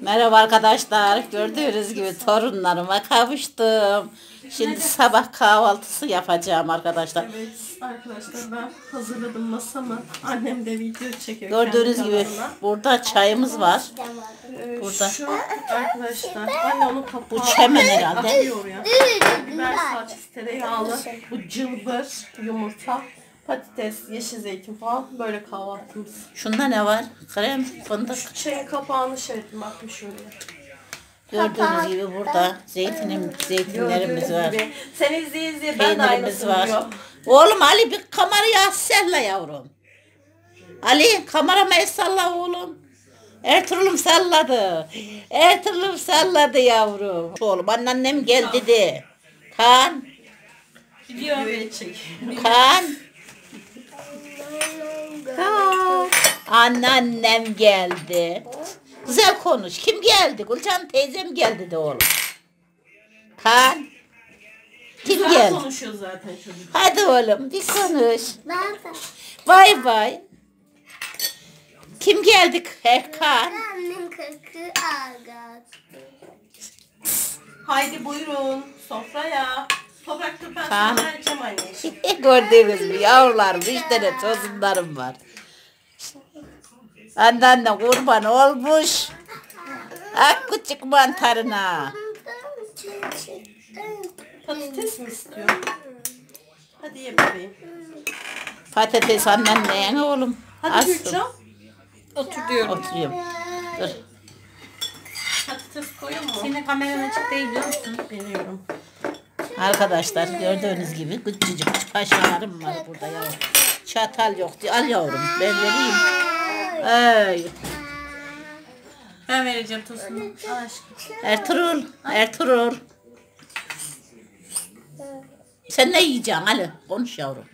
Merhaba arkadaşlar. Gördüğünüz gibi torunlarıma kavuştum. Şimdi sabah kahvaltısı yapacağım arkadaşlar. Evet arkadaşlar ben hazırladım masamı. Annem de video çekiyor. Gördüğünüz kendi gibi kanalına. burada çayımız var. Ee, burada. Şu arkadaşlar anne onun kapağı. Bu çemen herhalde. Atıyor ya. Biber salçası tereyağlı. Bu cılbır yumurta. Patates, yeşil zeytin falan böyle kahvaltımız. Şunda ne var? Krem, fındık. Şeyin kapağını şey ettim bakmış şöyle. Gördüğünüz gibi burada zeytinim, zeytinlerimiz var. gibi. Sen izleye izleye ben de Peynirimiz aynısını var. Oğlum Ali bir kamerayı az salla yavrum. Ali kamerama el salla oğlum. Ertuğrul'um salladı. Ertuğrul'um salladı yavrum. Oğlum anneannem gel dedi. Kan, Videoyu çek. kan. Kan. Anneannem geldi. Güzel konuş. Kim geldi? Gülcan teyzem geldi de oğlum. Kan. Kim Güzel geldi? konuşuyor zaten çocuk. Hadi oğlum bir konuş. Bay bay. Kim geldik? Erkan. Annem kırkı ağaç. Haydi buyurun sofraya. Toprak dur ben Kaan. sana vereceğim anne. Gördüğünüz gibi yavrularım, üç tane tozunlarım var. Anneanne kurban olmuş. Ak küçük mantarına. Patates mi istiyor? Hadi ye bebeğim. Patates anneannen oğlum. Hadi. Gülcan. Otur diyorum. Oturuyorum. Dur. Patates koyun mu? Senin kameran açık değil biliyor musun? Biliyorum. Arkadaşlar gördüğünüz gibi küçücük paşalarım var burada yavrum. Çatal yok. Al yavrum ben vereyim. Ay. Ben vereceğim tosunu. Aşkım. Ertuğrul, Ertuğrul. Sen ne yiyeceksin Ali? Konuş yavrum.